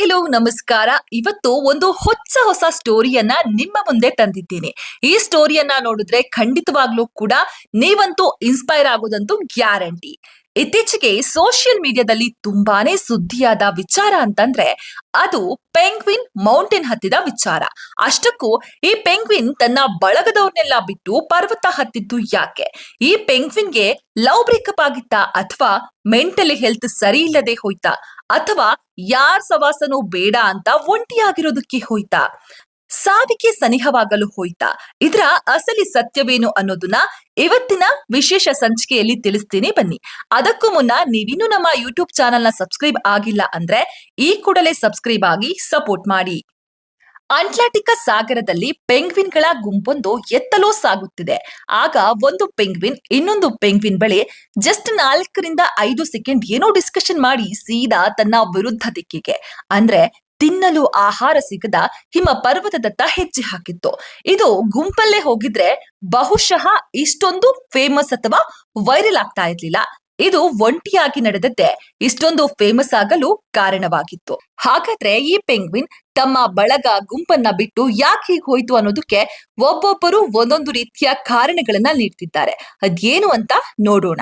Hello, ನಮಸ್ಕಾರ. ಇವತ್ತು ಒಂದು ಹೊಸ ಹೊಸ ಸ್ಟೋರಿಯನ್ನ ನಿಮ್ಮ ಮುಂದೆ ತಂದಿದ್ದೀನಿ. ಈ ಸ್ಟೋರಿಯನ್ನ ನೋಡಿದ್ರೆ ಖಂಡಿತವಾಗ್ಲೂ ಕೂಡ ನೀವಂತೂ ಇನ್ಸ್ಪೈರ್ ಆಗೋದಂತೂ ಗ್ಯಾರಂಟಿ. ಇತ್ತೀಚೆಗೆ ಸೋಷಿಯಲ್ ಮೀಡಿಯಾದಲ್ಲಿ ತುಂಬಾನೇ ಸುದ್ದಿಯಾದ ವಿಚಾರ ಅಂತಂದ್ರೆ, ಅದು ಪೆಂಗ್ವಿನ್ ಮೌಂಟೇನ್ ಹತ್ತಿದ ವಿಚಾರ. ಅಷ್ಟಕ್ಕೂ ಈ ಪೆಂಗ್ವಿನ್ ತನ್ನ ಬಳಗದವ್ರನ್ನೆಲ್ಲ ಬಿಟ್ಟು ಪರ್ವತ ಹತ್ತಿದ್ದು ಯಾಕೆ? ಈ ಪೆಂಗ್ವಿನ್ಗೆ ಲವ್ ಬ್ರೇಕಪ್ ಆಗಿತ್ತಾ ಅಥವಾ ಮೆಂಟಲಿ ಹೆಲ್ತ್ ಸರಿ ಇಲ್ಲದೆ ಹೋಯ್ತಾ? ಅಥವಾ ಯಾರ್ ಸವಾಸನೂ ಬೇಡ ಅಂತ ಒಂಟಿಯಾಗಿರೋದಕ್ಕೆ ಹೋಯ್ತಾ? ಸಾವಿಗೆ ಸನಿಹವಾಗಲು ಹೋಯ್ತಾ? ಇದರ ಅಸಲಿ ಸತ್ಯವೇನು ಅನ್ನೋದನ್ನ ಇವತ್ತಿನ ವಿಶೇಷ ಸಂಚಿಕೆಯಲ್ಲಿ ತಿಳಿಸ್ತೀನಿ ಬನ್ನಿ. ಅದಕ್ಕೂ ಮುನ್ನ ನೀವಿನ್ನೂ ನಮ್ಮ ಯೂಟ್ಯೂಬ್ ಚಾನೆಲ್ನ ಸಬ್ಸ್ಕ್ರೈಬ್ ಆಗಿಲ್ಲ ಅಂದ್ರೆ ಈ ಕೂಡಲೇ ಸಬ್ಸ್ಕ್ರೈಬ್ ಆಗಿ ಸಪೋರ್ಟ್ ಮಾಡಿ. ಅಂಟ್ಲಾಂಟಿಕ ಸಾಗರದಲ್ಲಿ ಪೆಂಗ್ವಿನ್ಗಳ ಗುಂಪೊಂದು ಎತ್ತಲೋ ಸಾಗುತ್ತಿದೆ. ಆಗ ಒಂದು ಪೆಂಗ್ವಿನ್ ಇನ್ನೊಂದು ಪೆಂಗ್ವಿನ್ ಬಳಿ ಜಸ್ಟ್ ನಾಲ್ಕರಿಂದ ಐದು ಸೆಕೆಂಡ್ ಏನೋ ಡಿಸ್ಕಷನ್ ಮಾಡಿ ಸೀದಾ ತನ್ನ ವಿರುದ್ಧ ದಿಕ್ಕಿಗೆ. ಅಂದ್ರೆ ತಿನ್ನಲು ಆಹಾರ ಸಿಗದ ಹಿಮ ಪರ್ವತದತ್ತ ಹೆಜ್ಜೆ ಹಾಕಿತ್ತು. ಇದು ಗುಂಪಲ್ಲೇ ಹೋಗಿದ್ರೆ ಬಹುಶಃ ಇಷ್ಟೊಂದು ಫೇಮಸ್ ಅಥವಾ ವೈರಲ್ ಆಗ್ತಾ ಇರ್ಲಿಲ್ಲ. ಇದು ಒಂಟಿಯಾಗಿ ನಡೆದದ್ದೇ ಇಷ್ಟೊಂದು ಫೇಮಸ್ ಆಗಲು ಕಾರಣವಾಗಿತ್ತು. ಹಾಗಾದ್ರೆ ಈ ಪೆಂಗ್ವಿನ್ ತಮ್ಮ ಬಳಗ ಗುಂಪನ್ನ ಬಿಟ್ಟು ಯಾಕೆ ಹೀಗೆ ಹೋಯ್ತು ಅನ್ನೋದಕ್ಕೆ ಒಬ್ಬೊಬ್ಬರು ಒಂದೊಂದು ರೀತಿಯ ಕಾರಣಗಳನ್ನ ನೀಡ್ತಿದ್ದಾರೆ. ಅದೇನು ಅಂತ ನೋಡೋಣ.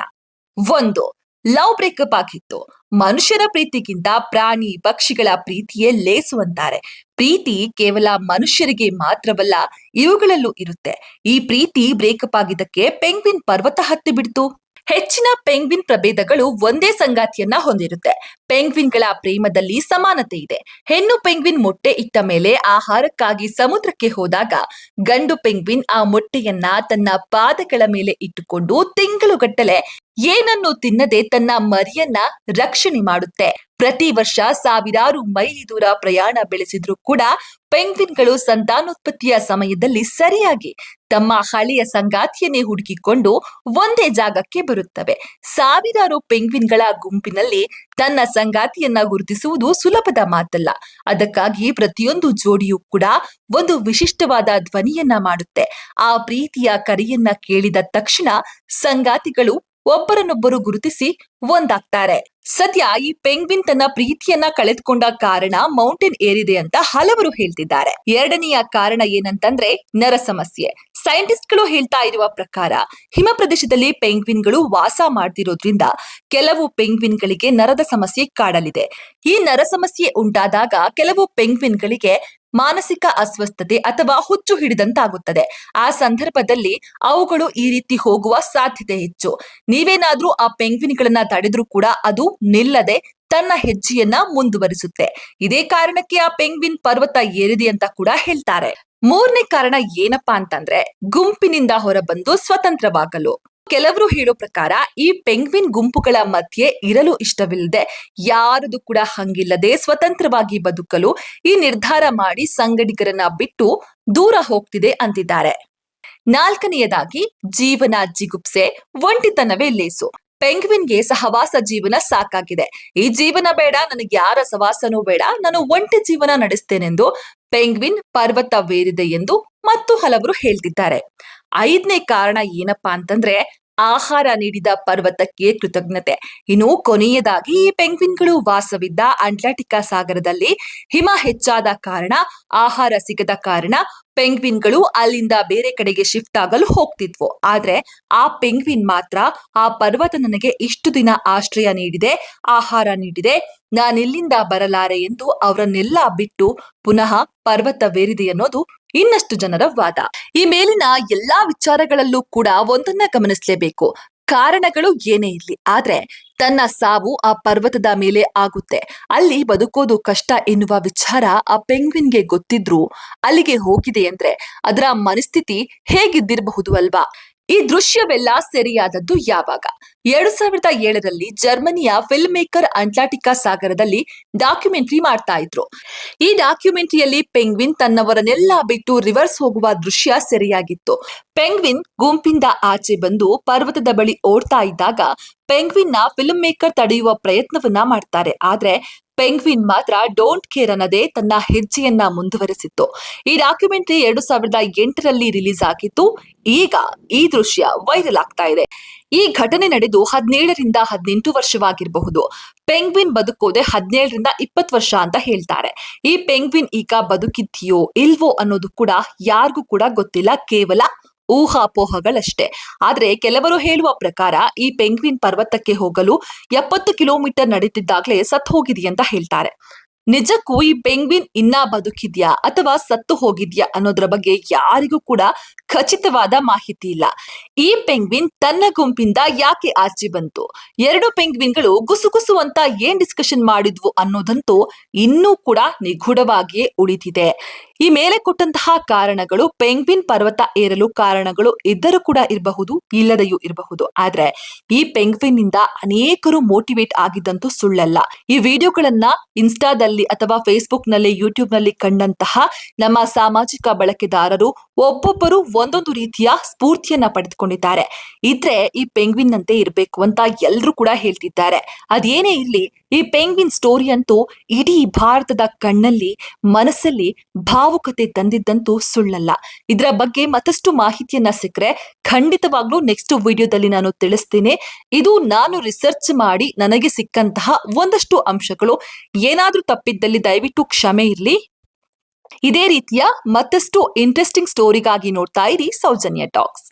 ಒಂದು ಲವ್ ಬ್ರೇಕಪ್ ಆಗಿತ್ತು. ಮನುಷ್ಯರ ಪ್ರೀತಿಗಿಂತ ಪ್ರಾಣಿ ಪಕ್ಷಿಗಳ ಪ್ರೀತಿಯೇ ಲೇಸು ಅಂತಾರೆ. ಪ್ರೀತಿ ಕೇವಲ ಮನುಷ್ಯರಿಗೆ ಮಾತ್ರವಲ್ಲ, ಇವುಗಳಲ್ಲೂ ಇರುತ್ತೆ. ಈ ಪ್ರೀತಿ ಬ್ರೇಕಪ್ ಆಗಿದ್ದಕ್ಕೆ ಪೆಂಗ್ವಿನ್ ಪರ್ವತ ಹತ್ತಿ ಬಿಡ್ತು. ಹೆಚ್ಚಿನ ಪೆಂಗ್ವಿನ್ ಪ್ರಭೇದಗಳು ಒಂದೇ ಸಂಗಾತಿಯನ್ನ ಹೊಂದಿರುತ್ತೆ. ಪೆಂಗ್ವಿನ್ಗಳ ಪ್ರೇಮದಲ್ಲಿ ಸಮಾನತೆ ಇದೆ. ಹೆಣ್ಣು ಪೆಂಗ್ವಿನ್ ಮೊಟ್ಟೆ ಇಟ್ಟ ಮೇಲೆ ಆಹಾರಕ್ಕಾಗಿ ಸಮುದ್ರಕ್ಕೆ ಹೋದಾಗ ಗಂಡು ಪೆಂಗ್ವಿನ್ ಆ ಮೊಟ್ಟೆಯನ್ನ ತನ್ನ ಪಾದಗಳ ಮೇಲೆ ಇಟ್ಟುಕೊಂಡು ತಿಂಗಳುಗಟ್ಟಲೆ ಏನನ್ನು ತಿನ್ನದೆ ತನ್ನ ಮರಿಯನ್ನ ರಕ್ಷಣೆ ಮಾಡುತ್ತೆ. ಪ್ರತಿ ವರ್ಷ ಸಾವಿರಾರು ಮೈಲಿ ದೂರ ಪ್ರಯಾಣ ಬೆಳೆಸಿದ್ರು ಕೂಡ ಪೆಂಗ್ವಿನ್ಗಳು ಸಂತಾನೋತ್ಪತ್ತಿಯ ಸಮಯದಲ್ಲಿ ಸರಿಯಾಗಿ ತಮ್ಮ ಹಳೆಯ ಸಂಗಾತಿಯನ್ನೇ ಹುಡುಕಿಕೊಂಡು ಒಂದೇ ಜಾಗಕ್ಕೆ ಬರುತ್ತವೆ. ಸಾವಿರಾರು ಪೆಂಗ್ವಿನ್ಗಳ ಗುಂಪಿನಲ್ಲಿ ತನ್ನ ಸಂಗಾತಿಯನ್ನ ಗುರುತಿಸುವುದು ಸುಲಭದ ಮಾತಲ್ಲ. ಅದಕ್ಕಾಗಿ ಪ್ರತಿಯೊಂದು ಜೋಡಿಯೂ ಕೂಡ ಒಂದು ವಿಶಿಷ್ಟವಾದ ಧ್ವನಿಯನ್ನ ಮಾಡುತ್ತೆ. ಆ ಪ್ರೀತಿಯ ಕರೆಯನ್ನ ಕೇಳಿದ ತಕ್ಷಣ ಸಂಗಾತಿಗಳು ಒಬ್ಬರನ್ನೊಬ್ಬರು ಗುರುತಿಸಿ ಒಂದಾಗ್ತಾರೆ. ಸದ್ಯ ಈ ಪೆಂಗ್ವಿನ್ ತನ್ನ ಪ್ರೀತಿಯನ್ನ ಕಳೆದುಕೊಂಡ ಕಾರಣ ಮೌಂಟೇನ್ ಏರಿದೆ ಅಂತ ಹಲವರು ಹೇಳ್ತಿದ್ದಾರೆ. ಎರಡನೆಯ ಕಾರಣ ಏನಂತಂದ್ರೆ ನರ ಸಮಸ್ಯೆ ಸೈಂಟಿಸ್ಟ್ಗಳು ಹೇಳ್ತಾ ಇರುವ ಪ್ರಕಾರ ಹಿಮ ಪ್ರದೇಶದಲ್ಲಿ ಪೆಂಗ್ವಿನ್ಗಳು ವಾಸ ಮಾಡ್ತಿರೋದ್ರಿಂದ ಕೆಲವು ಪೆಂಗ್ವಿನ್ಗಳಿಗೆ ನರದ ಸಮಸ್ಯೆ ಕಾಡಲಿದೆ. ಈ ನರ ಸಮಸ್ಯೆ ಉಂಟಾದಾಗ ಕೆಲವು ಪೆಂಗ್ವಿನ್ಗಳಿಗೆ ಮಾನಸಿಕ ಅಸ್ವಸ್ಥತೆ ಅಥವಾ ಹುಚ್ಚು ಹಿಡಿದಂತಾಗುತ್ತದೆ. ಆ ಸಂದರ್ಭದಲ್ಲಿ ಅವುಗಳು ಈ ರೀತಿ ಹೋಗುವ ಸಾಧ್ಯತೆ ಹೆಚ್ಚು. ನೀವೇನಾದ್ರೂ ಆ ಪೆಂಗ್ವಿನ್ಗಳನ್ನ ತಡೆದ್ರೂ ಕೂಡ ಅದು ನಿಲ್ಲದೆ ತನ್ನ ಹೆಜ್ಜೆಯನ್ನ ಮುಂದುವರಿಸುತ್ತೆ. ಇದೇ ಕಾರಣಕ್ಕೆ ಆ ಪೆಂಗ್ವಿನ್ ಪರ್ವತ ಏರಿದೆ ಅಂತ ಕೂಡ ಹೇಳ್ತಾರೆ. ಮೂರನೇ ಕಾರಣ ಏನಪ್ಪಾ ಅಂತಂದ್ರೆ ಗುಂಪಿನಿಂದ ಹೊರಬಂದು ಸ್ವತಂತ್ರವಾಗಲು. ಕೆಲವರು ಹೇಳೋ ಪ್ರಕಾರ ಈ ಪೆಂಗ್ವಿನ್ ಗುಂಪುಗಳ ಮಧ್ಯೆ ಇರಲು ಇಷ್ಟವಿಲ್ಲದೆ ಯಾರದು ಕೂಡ ಹಂಗಿಲ್ಲದೆ ಸ್ವತಂತ್ರವಾಗಿ ಬದುಕಲು ಈ ನಿರ್ಧಾರ ಮಾಡಿ ಸಂಗಡಿಗರನ್ನ ಬಿಟ್ಟು ದೂರ ಹೋಗ್ತಿದೆ ಅಂತಿದ್ದಾರೆ. ನಾಲ್ಕನೆಯದಾಗಿ, ಜೀವನ ಜಿಗುಪ್ಸೆ, ಒಂಟಿತನವೇ ಲೇಸು. ಪೆಂಗ್ವಿನ್ಗೆ ಸಹವಾಸ ಜೀವನ ಸಾಕಾಗಿದೆ. ಈ ಜೀವನ ಬೇಡ, ನನಗೆ ಯಾರ ಸಹವಾಸನೂ ಬೇಡ, ನಾನು ಒಂಟಿ ಜೀವನ ನಡೆಸ್ತೇನೆಂದು ಪೆಂಗ್ವಿನ್ ಪರ್ವತವೇರಿದೆ ಎಂದು ಮತ್ತು ಹಲವರು ಹೇಳ್ತಿದ್ದಾರೆ. ಐದನೇ ಕಾರಣ ಏನಪ್ಪಾ ಅಂತಂದ್ರೆ ಆಹಾರ ನೀಡಿದ ಪರ್ವತಕ್ಕೆ ಕೃತಜ್ಞತೆ. ಇನ್ನು ಕೊನೆಯದಾಗಿ ಈ ಪೆಂಗ್ವಿನ್ಗಳು ವಾಸವಿದ್ದ ಅಟ್ಲಾಂಟಿಕಾ ಸಾಗರದಲ್ಲಿ ಹಿಮ ಹೆಚ್ಚಾದ ಕಾರಣ, ಆಹಾರ ಸಿಗದ ಕಾರಣ ಪೆಂಗ್ವಿನ್ಗಳು ಅಲ್ಲಿಂದ ಬೇರೆ ಕಡೆಗೆ ಶಿಫ್ಟ್ ಆಗಲು ಹೋಗ್ತಿದ್ವು. ಆದ್ರೆ ಆ ಪೆಂಗ್ವಿನ್ ಮಾತ್ರ ಆ ಪರ್ವತ ನನಗೆ ಇಷ್ಟು ದಿನ ಆಶ್ರಯ ನೀಡಿದೆ, ಆಹಾರ ನೀಡಿದೆ, ನಾನಿಲ್ಲಿಂದ ಬರಲಾರೆ ಎಂದು ಅವರನ್ನೆಲ್ಲ ಬಿಟ್ಟು ಪುನಃ ಪರ್ವತವೇರಿದೆ ಅನ್ನೋದು ಇನ್ನಷ್ಟು ಜನರ ವಾದ. ಈ ಮೇಲಿನ ಎಲ್ಲಾ ವಿಚಾರಗಳಲ್ಲೂ ಕೂಡ ಒಂದನ್ನ ಗಮನಿಸಲೇಬೇಕು. ಕಾರಣಗಳು ಏನೇ ಇರಲಿ, ಆದ್ರೆ ತನ್ನ ಸಾವು ಆ ಪರ್ವತದ ಮೇಲೆ ಆಗುತ್ತೆ. ಅಲ್ಲಿ ಬದುಕೋದು ಕಷ್ಟ ಎನ್ನುವ ವಿಚಾರ ಆ ಪೆಂಗ್ವಿನ್ಗೆ ಗೊತ್ತಿದ್ರು ಅಲ್ಲಿಗೆ ಹೋಗಿದೆ ಅಂದ್ರೆ ಅದರ ಮನಸ್ಥಿತಿ ಹೇಗಿದ್ದಿರಬಹುದು ಅಲ್ವಾ? ಈ ದೃಶ್ಯವೆಲ್ಲ ಸೆರೆಯಾದದ್ದು ಯಾವಾಗ? ಎರಡು ಸಾವಿರದ ಏಳರಲ್ಲಿ ಜರ್ಮನಿಯ ಫಿಲ್ಮ್ ಮೇಕರ್ ಅಟ್ಲಾಂಟಿಕಾ ಸಾಗರದಲ್ಲಿ ಡಾಕ್ಯುಮೆಂಟ್ರಿ ಮಾಡ್ತಾ ಇದ್ರು. ಈ ಡಾಕ್ಯುಮೆಂಟ್ರಿಯಲ್ಲಿ ಪೆಂಗ್ವಿನ್ ತನ್ನವರನ್ನೆಲ್ಲ ಬಿಟ್ಟು ರಿವರ್ಸ್ ಹೋಗುವ ದೃಶ್ಯ ಸೆರೆಯಾಗಿತ್ತು. ಪೆಂಗ್ವಿನ್ ಗುಂಪಿಂದ ಆಚೆ ಬಂದು ಪರ್ವತದ ಬಳಿ ಓಡ್ತಾ ಇದ್ದಾಗ ಪೆಂಗ್ವಿನ್ನ ಫಿಲ್ಮ್ ಮೇಕರ್ ತಡೆಯುವ ಪ್ರಯತ್ನವನ್ನ ಮಾಡ್ತಾರೆ. ಆದ್ರೆ ಪೆಂಗ್ವಿನ್ ಮಾತ್ರ ಡೋಂಟ್ ಕೇರ್ ಅನ್ನದೇ ತನ್ನ ಹೆಜ್ಜೆಯನ್ನ ಮುಂದುವರೆಸಿತ್ತು. ಈ ಡಾಕ್ಯುಮೆಂಟರಿ ಎರಡು ಸಾವಿರದ ಎಂಟರಲ್ಲಿ ರಿಲೀಸ್ ಆಗಿತ್ತು ಈಗ ಈ ದೃಶ್ಯ ವೈರಲ್ ಆಗ್ತಾ ಇದೆ. ಈ ಘಟನೆ ನಡೆದು ಹದಿನೇಳರಿಂದ ಹದಿನೆಂಟು ವರ್ಷವಾಗಿರಬಹುದು. ಪೆಂಗ್ವಿನ್ ಬದುಕೋದೆ ಹದಿನೇಳರಿಂದ ಇಪ್ಪತ್ತು ವರ್ಷ ಅಂತ ಹೇಳ್ತಾರೆ. ಈ ಪೆಂಗ್ವಿನ್ ಈಗ ಬದುಕಿದ್ಯೋ ಇಲ್ವೋ ಅನ್ನೋದು ಕೂಡ ಯಾರಿಗೂ ಕೂಡ ಗೊತ್ತಿಲ್ಲ. ಕೇವಲ ಊಹಾಪೋಹಗಳಷ್ಟೇ. ಆದ್ರೆ ಕೆಲವರು ಹೇಳುವ ಪ್ರಕಾರ ಈ ಪೆಂಗ್ವಿನ್ ಪರ್ವತಕ್ಕೆ ಹೋಗಲು ಎಪ್ಪತ್ತು ಕಿಲೋಮೀಟರ್ ನಡೆದಿದ್ದಾಗಲೇ ಸತ್ತು ಹೋಗಿದೆ ಅಂತ ಹೇಳ್ತಾರೆ. ನಿಜಕ್ಕೂ ಈ ಪೆಂಗ್ವಿನ್ ಇನ್ನ ಬದುಕಿದ್ಯಾ ಅಥವಾ ಸತ್ತು ಹೋಗಿದ್ಯಾ ಅನ್ನೋದ್ರ ಬಗ್ಗೆ ಯಾರಿಗೂ ಕೂಡ ಖಚಿತವಾದ ಮಾಹಿತಿ ಇಲ್ಲ. ಈ ಪೆಂಗ್ವಿನ್ ತನ್ನ ಗುಂಪಿಂದ ಯಾಕೆ ಆಚೆ ಬಂತು? ಎರಡು ಪೆಂಗ್ವಿನ್ಗಳು ಗುಸುಗುಸು ಅಂತ ಏನ್ ಡಿಸ್ಕಷನ್ ಮಾಡಿದ್ವು ಅನ್ನೋದಂತೂ ಇನ್ನೂ ಕೂಡ ನಿಗೂಢವಾಗಿಯೇ ಉಳಿದಿದೆ. ಈ ಮೇಲೆ ಕೊಟ್ಟಂತಹ ಕಾರಣಗಳು ಪೆಂಗ್ವಿನ್ ಪರ್ವತ ಏರಲು ಕಾರಣಗಳು ಇದ್ದರೂ ಕೂಡ ಇರಬಹುದು, ಇಲ್ಲದೆಯೂ ಇರಬಹುದು. ಆದ್ರೆ ಈ ಪೆಂಗ್ವಿನ್ನಿಂದ ಅನೇಕರು ಮೋಟಿವೇಟ್ ಆಗಿದ್ದಂತೂ ಸುಳ್ಳಲ್ಲ. ಈ ವಿಡಿಯೋಗಳನ್ನ ಇನ್ಸ್ಟಾದಲ್ಲಿ ಅಥವಾ ಫೇಸ್ಬುಕ್ನಲ್ಲಿ ಯೂಟ್ಯೂಬ್ನಲ್ಲಿ ಕಂಡಂತಹ ನಮ್ಮ ಸಾಮಾಜಿಕ ಬಳಕೆದಾರರು ಒಬ್ಬೊಬ್ಬರು ಒಂದೊಂದು ರೀತಿಯ ಸ್ಫೂರ್ತಿಯನ್ನ ಪಡೆದುಕೊಂಡಿದ್ದಾರೆ. ಇದ್ರೆ ಈ ಪೆಂಗ್ವಿನ್ ನಂತೆ ಇರಬೇಕು ಅಂತ ಎಲ್ಲರೂ ಕೂಡ ಹೇಳ್ತಿದ್ದಾರೆ. ಅದೇನೇ ಇರ್ಲಿ, ಈ ಪೆಂಗ್ವಿನ್ ಸ್ಟೋರಿ ಅಂತೂ ಇಡೀ ಭಾರತದ ಕಣ್ಣಲ್ಲಿ, ಮನಸ್ಸಲ್ಲಿ ಭಾವುಕತೆ ತಂದಿದ್ದಂತೂ ಸುಳ್ಳಲ್ಲ. ಇದರ ಬಗ್ಗೆ ಮತ್ತಷ್ಟು ಮಾಹಿತಿಯನ್ನ ಸಿಕ್ಕರೆ ಖಂಡಿತವಾಗ್ಲೂ ನೆಕ್ಸ್ಟ್ ವಿಡಿಯೋದಲ್ಲಿ ನಾನು ತಿಳಿಸ್ತೀನಿ. ಇದು ನಾನು ರಿಸರ್ಚ್ ಮಾಡಿ ನನಗೆ ಸಿಕ್ಕಂತಹ ಒಂದಷ್ಟು ಅಂಶಗಳು. ಏನಾದ್ರೂ ತಪ್ಪಿದ್ದಲ್ಲಿ ದಯವಿಟ್ಟು ಕ್ಷಮೆ ಇರಲಿ. ಇದೇ ರೀತಿಯ ಮತ್ತಷ್ಟು ಇಂಟ್ರೆಸ್ಟಿಂಗ್ ಸ್ಟೋರಿಗಾಗಿ ನೋಡ್ತಾ ಇರಿ ಸೌಜನ್ಯ ಟಾಕ್ಸ್